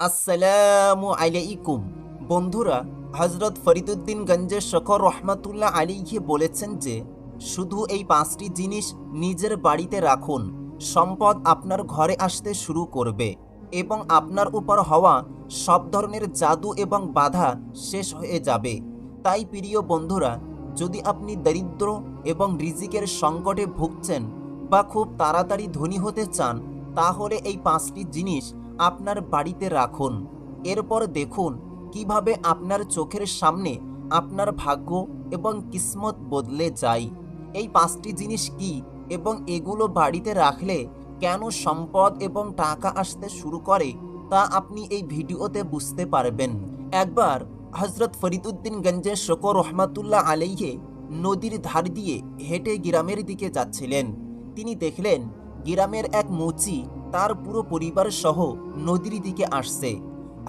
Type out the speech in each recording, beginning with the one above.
আসসালামু আলাইকুম। বন্ধুরা হজরত ফরিদুদ্দিন গঞ্জের শকর রহমাতুল্লাহ আলীকে বলেছেন যে, শুধু এই পাঁচটি জিনিস নিজের বাড়িতে রাখুন, সম্পদ আপনার ঘরে আসতে শুরু করবে এবং আপনার উপর হওয়া সব ধরনের জাদু এবং বাধা শেষ হয়ে যাবে। তাই প্রিয় বন্ধুরা, যদি আপনি দরিদ্র এবং রিজিকের সংকটে ভুগছেন বা খুব তাড়াতাড়ি ধনী হতে চান, তাহলে এই পাঁচটি জিনিস আপনার বাড়িতে রাখুন। এরপর দেখুন কীভাবে আপনার চোখের সামনে আপনার ভাগ্য এবং কিসমত বদলে যায়। এই পাঁচটি জিনিস কি এবং এগুলো বাড়িতে রাখলে কেন সম্পদ এবং টাকা আসতে শুরু করে তা আপনি এই ভিডিওতে বুঝতে পারবেন। একবার হজরত ফরিদুদ্দিন গঞ্জের শকর রহমাতুল্লাহ আলাইহে নদীর ধার দিয়ে হেঁটে গ্রামের দিকে যাচ্ছিলেন। তিনি দেখলেন গ্রামের এক মুচি তার পুরো পরিবার সহ নদীর দিকে আসছে।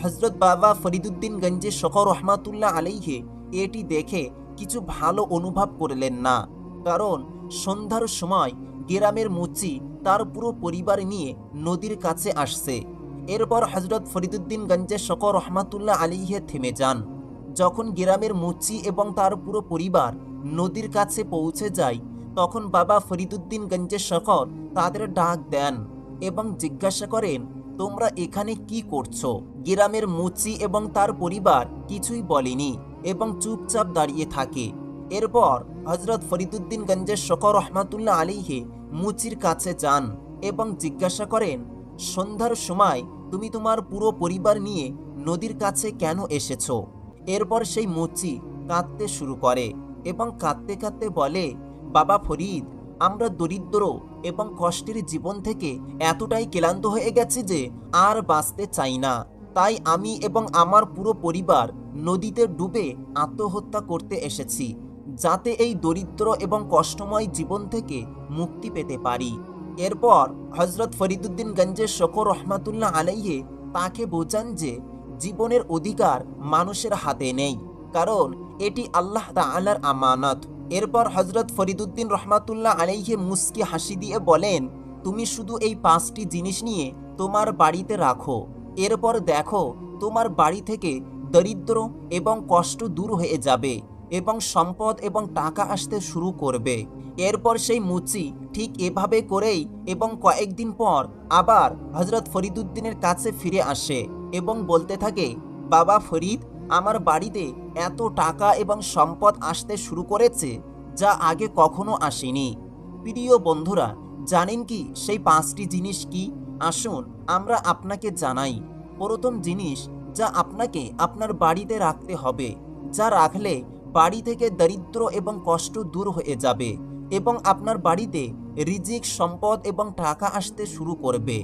হজরত বাবা ফরিদুদ্দিন গঞ্জে শকর রহমাতুল্লাহ আলাইহে এটি দেখে কিছু ভালো অনুভব করলেন না। কারণ সন্ধ্যার সময় গ্রামের মুচি তার পুরো পরিবার নিয়ে নদীর কাছে আসছে। এরপর হজরত ফরিদুদ্দিন গঞ্জে শকর রহমাতুল্লাহ আলিহে থেমে যান। যখন গ্রামের মুচি এবং তার পুরো পরিবার নদীর কাছে পৌঁছে যায় তখন বাবা ফরিদুদ্দিন গঞ্জে শকর তাদের ডাক দেন এবং জিজ্ঞাসা করেন, তোমরা এখানে কি করছ? গ্রামের মুচি এবং তার পরিবার কিছুই বলেনি এবং চুপচাপ দাঁড়িয়ে থাকে। এরপর হজরত ফরিদুদ্দিন গঞ্জের শকর রহমাতুল্লাহ আলীহে মুচির কাছে যান এবং জিজ্ঞাসা করেন, সন্ধ্যার সময় তুমি তোমার পুরো পরিবার নিয়ে নদীর কাছে কেন এসেছ? এরপর সেই মুচি কাঁদতে শুরু করে এবং কাঁদতে কাঁদতে বলে বাবা ফরিদ, আমরা দরিদ্র এবং কষ্টের জীবন থেকে এতটাই ক্লান্ত হয়ে গেছে যে আর বাঁচতে চাই না। তাই আমি এবং আমার পুরো পরিবার নদীতে ডুবে আত্মহত্যা করতে এসেছি, যাতে এই দরিদ্র এবং কষ্টময় জীবন থেকে মুক্তি পেতে পারি। এরপর হজরত ফরিদুদ্দিন গঞ্জের শকর রহমাতুল্লাহ আলাইয়ে তাকে বোঝান যে জীবনের অধিকার মানুষের হাতে নেই, কারণ এটি আল্লাহ তাআলার আমানত। এরপর হজরত ফরিদুদ্দিন রহমাতুল্লাহ আলাইহে মুস্কি হাসি দিয়ে বলেন, তুমি শুধু এই পাঁচটি জিনিস নিয়ে তোমার বাড়িতে রাখো। এরপর দেখো, তোমার বাড়ি থেকে দরিদ্র এবং কষ্ট দূর হয়ে যাবে এবং সম্পদ এবং টাকা আসতে শুরু করবে। এরপর সেই মুচি ঠিক এভাবে করেই এবং কয়েকদিন পর আবার হজরত ফরিদুদ্দিনের কাছে ফিরে আসে এবং বলতে থাকে, বাবা ফরিদ আমার বাড়িতে এত টাকা এবং সম্পদ আসতে শুরু করেছে যা আগে কখনো আসেনি। প্রিয় বন্ধুরা, জানেন কি সেই পাঁচটি জিনিস কি? আসুন আমরা আপনাকে জানাই। প্রথম জিনিস যা আপনাকে আপনার বাড়িতে রাখতে হবে, যা রাখলে বাড়ি থেকে দারিদ্র এবং কষ্ট দূর হয়ে যাবে এবং আপনার বাড়িতে রিজিক, সম্পদ এবং টাকা আসতে শুরু করবে।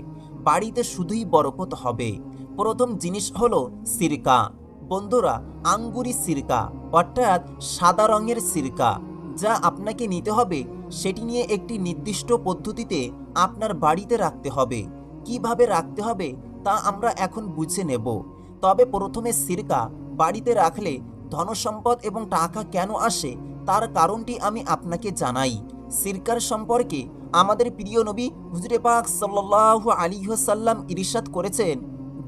বাড়িতে শুধুই বরকত হবে। প্রথম জিনিস হলো সিরকা। বন্ধুরা, আঙ্গুরি সিরকা, অর্থাৎ সাদা রঙের সিরকা, যা আপনাকে নিতে হবে, সেটি নিয়ে একটি নির্দিষ্ট পদ্ধতিতে আপনার বাড়িতে রাখতে হবে। কীভাবে রাখতে হবে, তা আমরা এখন বুঝে নেব। তবে প্রথমে সিরকা বাড়িতে রাখলে ধনসম্পদ এবং টাকা কেন আসে, তার কারণটি আমি আপনাকে জানাই। সিরকার সম্পর্কে আমাদের প্রিয় নবী হুজরে পাক সাল্লাহ আলিহাসাল্লাম ইরিশাদ করেছেন,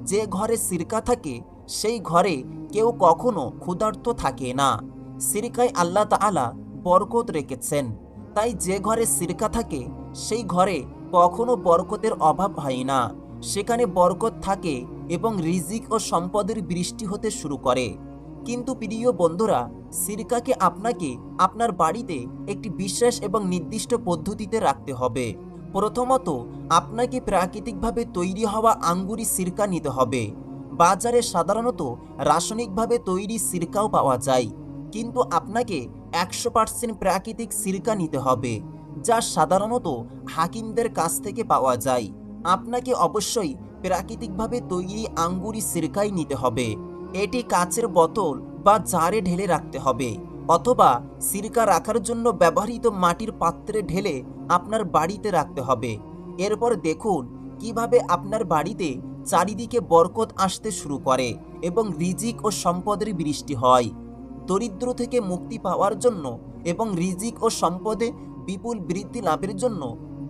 যে ঘরে সিরকা থাকে সেই ঘরে কেউ কখনো ক্ষুধার্ত থাকে না। সিরকায় আল্লাহ তাআলা বরকত রেখেছেন। তাই যে ঘরে সিরকা থাকে, সেই ঘরে কখনো বরকতের অভাব হয় না। সেখানে বরকত থাকে এবং রিজিক ও সম্পদের বৃষ্টি হতে শুরু করে। কিন্তু প্রিয় বন্ধুরা, সিরকাকে আপনাকে আপনার বাড়িতে একটি বিশেষ এবং নির্দিষ্ট পদ্ধতিতে রাখতে হবে। প্রথমত, আপনাকে প্রাকৃতিকভাবে তৈরি হওয়া আঙ্গুরি সিরকা নিতে হবে। বাজারে সাধারণত রাসায়নিকভাবে তৈরি সিরকাও পাওয়া যায়। কিন্তু আপনাকে একশো পার্সেন্ট প্রাকৃতিক সিরকা নিতে হবে, যা সাধারণত হাকিমদের কাছ থেকে পাওয়া যায়। আপনাকে অবশ্যই প্রাকৃতিকভাবে তৈরি আঙ্গুরি সিরকাই নিতে হবে। এটি কাচের বোতল বা জারে ঢেলে রাখতে হবে, অথবা সিরকা রাখার জন্য ব্যবহৃত মাটির পাত্রে ঢেলে আপনার বাড়িতে রাখতে হবে। এরপর দেখুন কীভাবে আপনার বাড়িতে চারিদিকে বরকত আসতে শুরু করে এবং রিজিক ও সম্পদের বৃষ্টি হয়? দরিদ্র থেকে মুক্তি পাওয়ার জন্য এবং রিজিক ও সম্পদে বিপুল বৃদ্ধি লাভের জন্য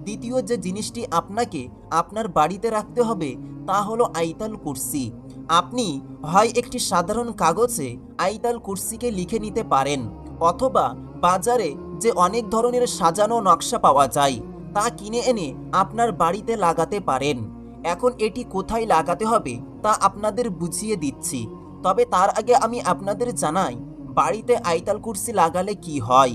দ্বিতীয় যে জিনিসটি আপনাকে আপনার বাড়িতে রাখতে হবে তা হলো আইতাল কুরসি। আপনি হয় একটি সাধারণ কাগজে আইতাল কুর্সিকে লিখে নিতে পারেন অথবা বাজারে যে অনেক ধরনের সাজানো নকশা পাওয়া যায়। তা কিনে এনে আপনার বাড়িতে লাগাতে পারেন। এখন এটি কোথায় লাগাতে হবে তা আপনাদের বুঝিয়ে দিচ্ছি। তবে তার আগে আমি আপনাদের জানাই, বাড়িতে আইতাল কুর্সি লাগালে কি হয়।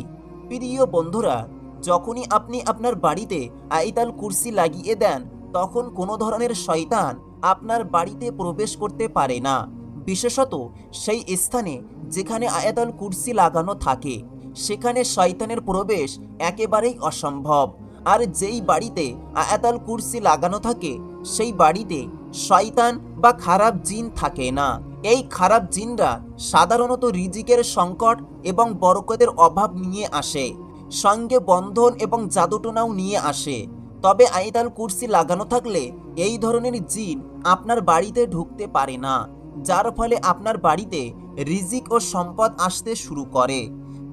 প্রিয় বন্ধুরা, যখনই আপনি আপনার বাড়িতে আইতাল কুর্সি লাগিয়ে দেন, তখন কোনো ধরনের শয়তান আপনার বাড়িতে প্রবেশ করতে পারে না। বিশেষত সেই স্থানে যেখানে আয়াতাল কুর্সি লাগানো থাকে, সেখানে শয়তানের প্রবেশ একেবারেই অসম্ভব। আর যেই বাড়িতে আয়াতাল কুরসি লাগানো থাকে, সেই বাড়িতে শয়তান বা খারাপ জিন থাকে না। এই খারাপ জিনরা সাধারণত রিজিকের সংকট এবং বরকতের অভাব নিয়ে আসে, সঙ্গে বন্ধন এবং জাদুটোনাও নিয়ে আসে। তবে আইতাল কুরসি লাগানো থাকলে এই ধরনের জিন আপনার বাড়িতে ঢুকতে পারে না, যার ফলে আপনার বাড়িতে রিজিক ও সম্পদ আসতে শুরু করে।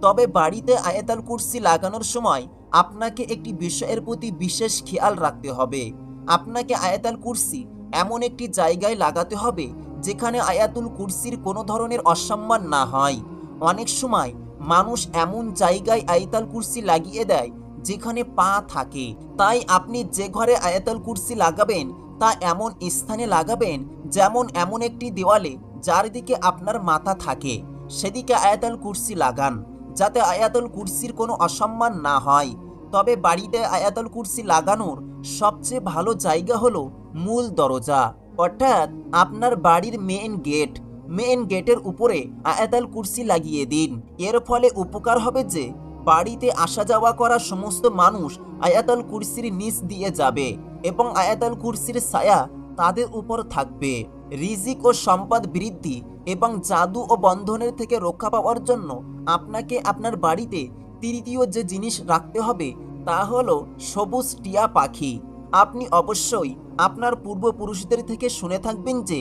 তবে বাড়িতে আয়াতাল কুরসি লাগানোর সময় আপনাকে একটি বিষয়ের প্রতি বিশেষ খেয়াল রাখতে হবে। আপনাকে আয়াতাল কুরসি এমন একটি জায়গায় লাগাতে হবে, যেখানে আয়াতুল কুরসির কোনো ধরনের অসম্মান না হয়। অনেক সময় মানুষ এমন জায়গায় আয়াতাল কুর্সি লাগিয়ে দেয়, যেখানে পা থাকে। তাই আপনি যে ঘরে আয়াতাল কুরসি লাগাবেন, তা এমন স্থানে লাগাবেন, যেমন এমন একটি দেওয়ালে, যার দিকে আপনার মাথা থাকে। সেদিকে আয়াতাল কুরসি লাগান। যাতে আয়াতুল কুর্সির কোনো অসম্মান না হয়। তবে বাড়িতে আয়াতুল কুর্সি লাগানোর সবচেয়ে ভালো জায়গা হলো মূল দরজা। অর্থাৎ আপনার বাড়ির মেন গেট মেন গেটের উপরে আয়াতাল কুরসি লাগিয়ে দিন। এর ফলে উপকার হবে যে, বাড়িতে আসা যাওয়া করা সমস্ত মানুষ আয়াতাল কুরসির নিচ দিয়ে যাবে এবং আয়াতাল কুরসির ছায়া তাদের উপর থাকবে। রিজিক ও সম্পদ বৃদ্ধি এবং জাদু ও বন্ধনের থেকে রক্ষা পাওয়ার জন্য আপনাকে আপনার বাড়িতে তৃতীয় যে জিনিস রাখতে হবে তা হলো সবুজ টিয়া পাখি। আপনি অবশ্যই আপনার পূর্বপুরুষদের থেকে শুনে থাকবেন যে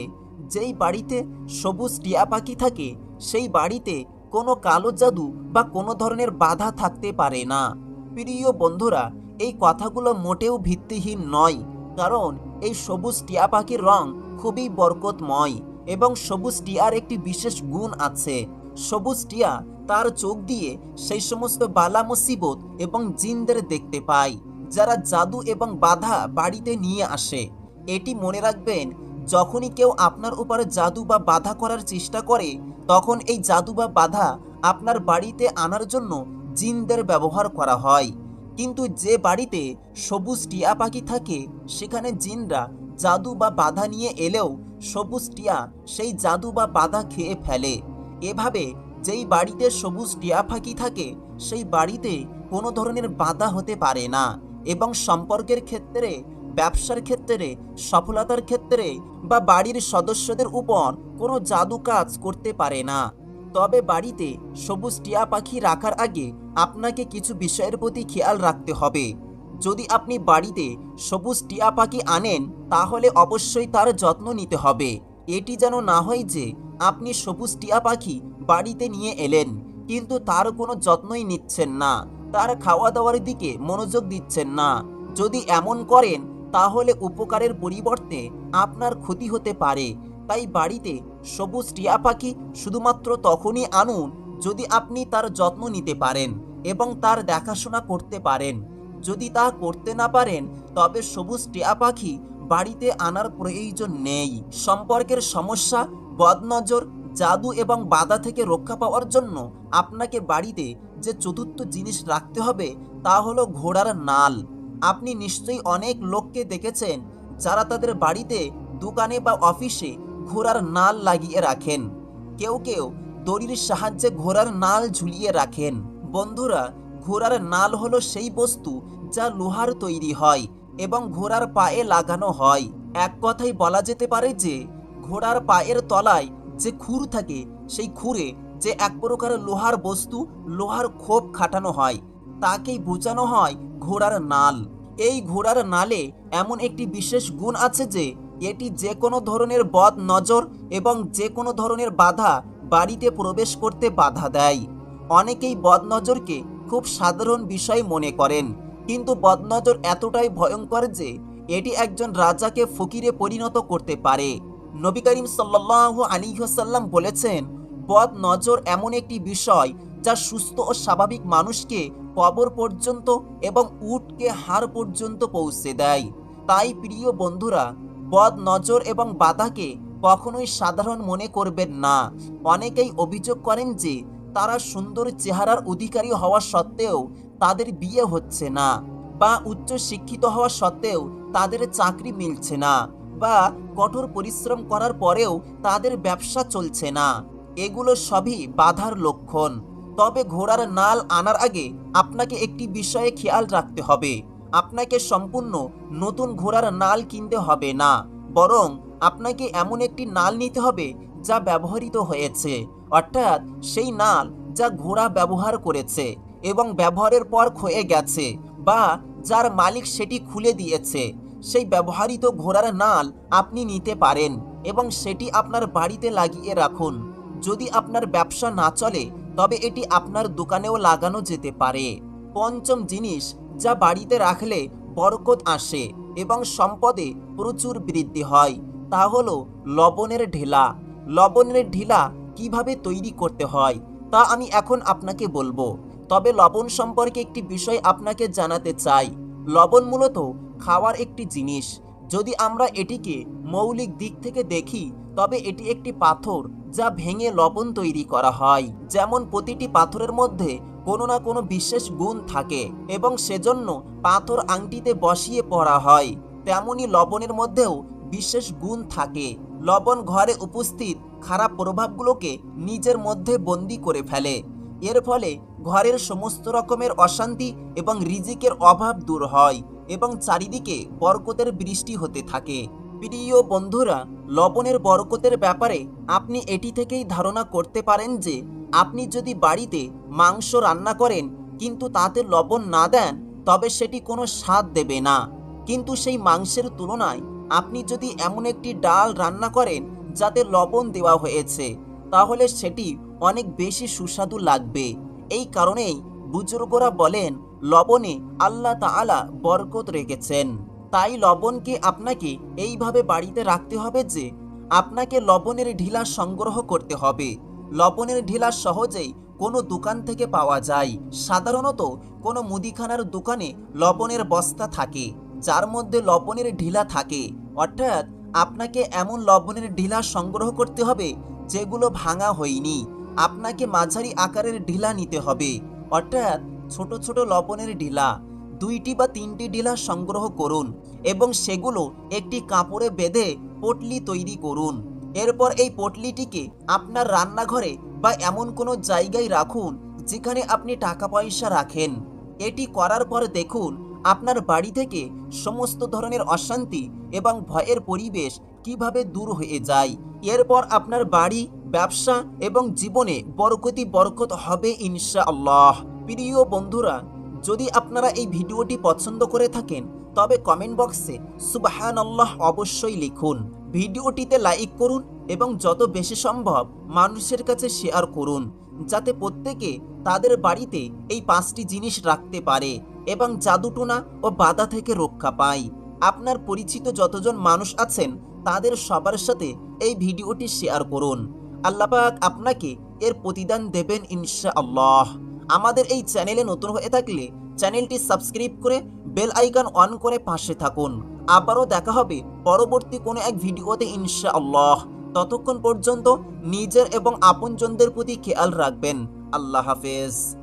যেই বাড়িতে সবুজ টিয়া পাখি থাকে, সেই বাড়িতে কোনো কালো জাদু বা কোনো ধরনের বাধা থাকতে পারে না। প্রিয় বন্ধুরা, এই কথাগুলো মোটেও ভিত্তিহীন নয়, কারণ এই সবুজ টিয়া পাখির রং খুবই বরকতময় এবং সবুজ টিয়ার একটি বিশেষ গুণ আছে। সবুজ টিয়া তার চোখ দিয়ে সেই সমস্ত বালা মুসিবত এবং জিনদের দেখতে পায়, যারা জাদু এবং বাধা বাড়িতে নিয়ে আসে। এটি মনে রাখবেন, যখনই কেউ আপনার উপরে জাদু বা বাধা করার চেষ্টা করে, তখন এই জাদু বা বাধা আপনার বাড়িতে আনার জন্য জিনদের ব্যবহার করা হয়। কিন্তু যে বাড়িতে সবুজ টিয়া পাখি থাকে, সেখানে জিনরা জাদু বা বাধা নিয়ে এলেও সবুজ টিয়া সেই জাদু বা বাধা খেয়ে ফেলে। এভাবে যেই বাড়িতে সবুজ টিয়া পাখি থাকে, সেই বাড়িতে কোনো ধরনের বাধা হতে পারে না এবং সম্পর্কের ক্ষেত্রে, ব্যবসার ক্ষেত্রে, সফলতার ক্ষেত্রে বা বাড়ির সদস্যদের উপর কোনো জাদু কাজ করতে পারে না। তবে বাড়িতে সবুজ টিয়া পাখি রাখার আগে আপনাকে কিছু বিষয়ের প্রতি খেয়াল রাখতে হবে। যদি আপনি বাড়িতে সবুজ টিয়া পাখি আনেন, তাহলে অবশ্যই তার যত্ন নিতে হবে। এটি যেন না হয় যে আপনি সবুজ টিয়া পাখি বাড়িতে নিয়ে এলেন, কিন্তু তার কোনো যত্নই নিচ্ছেন না, তার খাওয়া দাওয়ার দিকে মনোযোগ দিচ্ছেন না। যদি এমন করেন, তাহলে উপকারের পরিবর্তে আপনার ক্ষতি হতে পারে। তাই বাড়িতে সবুজ টিয়া পাখি শুধুমাত্র তখনই আনুন যদি আপনি তার যত্ন নিতে পারেন এবং তার দেখাশোনা করতে পারেন। যদি তা করতে না পারেন, তবে সবুজ টিয়া পাখি বাড়িতে আনার প্রয়োজন নেই। সম্পর্কের সমস্যা, বদনজর, জাদু এবং বাধা থেকে রক্ষা পাওয়ার জন্য আপনাকে বাড়িতে যে চতুর্থ জিনিস রাখতে হবে, তা হলো ঘোড়ার নাল। আপনি নিশ্চয়ই অনেক লোককে দেখেছেন যারা তাদের বাড়িতে দোকানে বা অফিসে ঘোড়ার নাল লাগিয়ে রাখেন। কেউ কেউ দড়ির সাহায্যে ঘোড়ার নাল ঝুলিয়ে রাখেন। বন্ধুরা ঘোড়ার নাল হলো সেই বস্তু যা লোহার তৈরি হয় এবং ঘোড়ার পায়ে লাগানো হয়। এক কথাই বলা যেতে পারে যে, ঘোড়ার পায়ের তলায় যে খুর থাকে, সেই খুরে যে এক প্রকার লোহার বস্তু, লোহার খোপ খাটানো হয়, তাকেই বোঝানো হয় ঘোড়ার নাল। এই ঘোড়ার নালে এমন একটি বিশেষ গুণ আছে যে, এটি যে কোনো ধরনের বদ নজর এবং যে কোনো ধরনের বাধা বাড়িতে প্রবেশ করতে বাধা দেয়। অনেকেই বদনজরকে খুব সাধারণ বিষয় মনে করেন। কিন্তু বদনজর এতটাই ভয়ঙ্কর যে, এটি একজন রাজাকে ফকিরে পরিণত করতে পারে। নবী করিম সাল্লাহ আলিহাসাল্লাম বলেছেন বদ নজর এমন একটি বিষয় যা সুস্থ ও স্বাভাবিক মানুষকে কবর পর্যন্ত এবং উটকে হাড় পর্যন্ত পৌঁছে দেয়। তাই প্রিয় বন্ধুরা বদ নজর এবং বাধাকে কখনোই সাধারণ মনে করবেন না। অনেকেই অভিযোগ করেন যে তারা সুন্দর চেহারার অধিকারী হওয়া সত্ত্বেও তাদের বিয়ে হচ্ছে না বা উচ্চ শিক্ষিত হওয়া সত্ত্বেও তাদের চাকরি মিলছে না বা কঠোর পরিশ্রম করার পরেও তাদের ব্যবসা চলছে না। এগুলো সবই বাধার লক্ষণ। তবে ঘোড়ার নাল আনার আগে আপনাকে একটি বিষয়ে খেয়াল রাখতে হবে। আপনাকে সম্পূর্ণ নতুন ঘোড়ার নাল কিনতে হবে না। বরং আপনাকে এমন একটি নাল নিতে হবে যা ব্যবহৃত হয়েছে, অর্থাৎ সেই নাল যা ঘোড়া ব্যবহার করেছে এবং ব্যবহারের পর ক্ষয়ে গেছে বা যার মালিক সেটি খুলে দিয়েছে, সেই ব্যবহৃত ঘোড়ার নাল আপনি নিতে পারেন এবং সেটি আপনার বাড়িতে লাগিয়ে রাখুন। যদি আপনার ব্যবসা না চলে, তবে এটি আপনার দোকানেও লাগানো যেতে পারে। পঞ্চম জিনিস, যা বাড়িতে রাখলে বরকত আসে এবং সম্পদে প্রচুর বৃদ্ধি হয়, তা হলো লবণের ঢেলা। লবণের ঢিলা কীভাবে তৈরি করতে হয়, তা আমি এখন আপনাকে বলব। তবে লবণ সম্পর্কে একটি বিষয় আপনাকে জানাতে চাই। লবণ মূলত খাওয়ার একটি জিনিস। যদি আমরা এটিকে মৌলিক দিক থেকে দেখি, তবে এটি একটি পাথর যা ভেঙে লবণ তৈরি করা হয়। যেমন প্রতিটি পাথরের মধ্যে কোনো না কোনো বিশেষ গুণ থাকে এবং সেজন্য পাথর আংটিতে বসিয়ে পড়া হয়। তেমনি লবণের মধ্যেও বিশেষ গুণ থাকে। লবণ ঘরে উপস্থিত খারাপ প্রভাবগুলোকে নিজের মধ্যে বন্দি করে ফেলে। এর ফলে ঘরের সমস্ত রকমের অশান্তি এবং রিজিকের অভাব দূর হয় এবং চারিদিকে বরকতের বৃষ্টি হতে থাকে। প্রিয় বন্ধুরা, লবণের বরকতের ব্যাপারে আপনি এটি থেকেই ধারণা করতে পারেন যে, আপনি যদি বাড়িতে মাংস রান্না করেন কিন্তু তাতে লবণ না দেন, তবে সেটি কোনো স্বাদ দেবে না। কিন্তু সেই মাংসের তুলনায় আপনি যদি এমন একটি ডাল রান্না করেন যাতে লবণ দেওয়া হয়েছে, তাহলে সেটি অনেক বেশি সুস্বাদু লাগবে। এই কারণেই বুজুর্গরা বলেন, লবণে আল্লাহ তাআলা বরকত রেখেছেন। তাই লবণকে আপনাকে এইভাবে বাড়িতে রাখতে হবে যে, আপনাকে লবণের ঢিলা সংগ্রহ করতে হবে। লবণের ঢিলা সহজেই কোনো দোকান থেকে পাওয়া যায়। সাধারণত কোনো মুদিখানার দোকানে লবণের বস্তা থাকে। যার মধ্যে লবণের ঢিলা থাকে। অর্থাৎ, আপনাকে এমন লবণের ঢিলা সংগ্রহ করতে হবে, যেগুলো ভাঙা হয়নি। আপনাকে মাঝারি আকারের ঢিলা নিতে হবে। অর্থাৎ, ছোট ছোট লবণের ঢিলা। দুইটি বা তিনটি ঢিলা সংগ্রহ করুন এবং সেগুলো একটি কাপড়ে বেঁধে পটলি তৈরি করুন। এরপর এই পটলিটিকে আপনার রান্নাঘরে বা এমন কোনো জায়গায় রাখুন, যেখানে আপনি টাকা পয়সা রাখেন। এটি করার পর দেখুন আপনার বাড়ি থেকে সমস্ত ধরনের অশান্তি এবং ভয়ের পরিবেশ কীভাবে দূর হয়ে যায়? এরপর আপনার বাড়ি, ব্যবসা এবং জীবনে বরকতি বরকত হবে ইনশা আল্লাহ প্রিয় বন্ধুরা, যদি আপনারা এই ভিডিওটি পছন্দ করে থাকেন, তবে কমেন্ট বক্সে সুবাহান আল্লাহ অবশ্যই লিখুন। ভিডিওটিতে লাইক করুন এবং যত বেশি সম্ভব মানুষের কাছে শেয়ার করুন, যাতে প্রত্যেকে তাদের বাড়িতে এই পাঁচটি জিনিস রাখতে পারে। এবং জাদুটোনা ও বাধা থেকে রক্ষা পায়। আপনার পরিচিত যতজন মানুষ আছেন, তাদের সবার সাথে এই ভিডিওটি শেয়ার করুন। আল্লাপাক আপনাকে এর প্রতিদান দেবেন ইনশা আল্লাহ আমাদের এই চ্যানেলে নতুন হয়ে থাকলে চ্যানেলটি সাবস্ক্রাইব করে বেল আইকন অন করে পাশে থাকুন। আবারও দেখা হবে পরবর্তী কোনো এক ভিডিওতে ইনশা আল্লাহ ততক্ষণ পর্যন্ত নিজের এবং আপনজনদের প্রতি খেয়াল রাখবেন। আল্লাহ হাফেজ।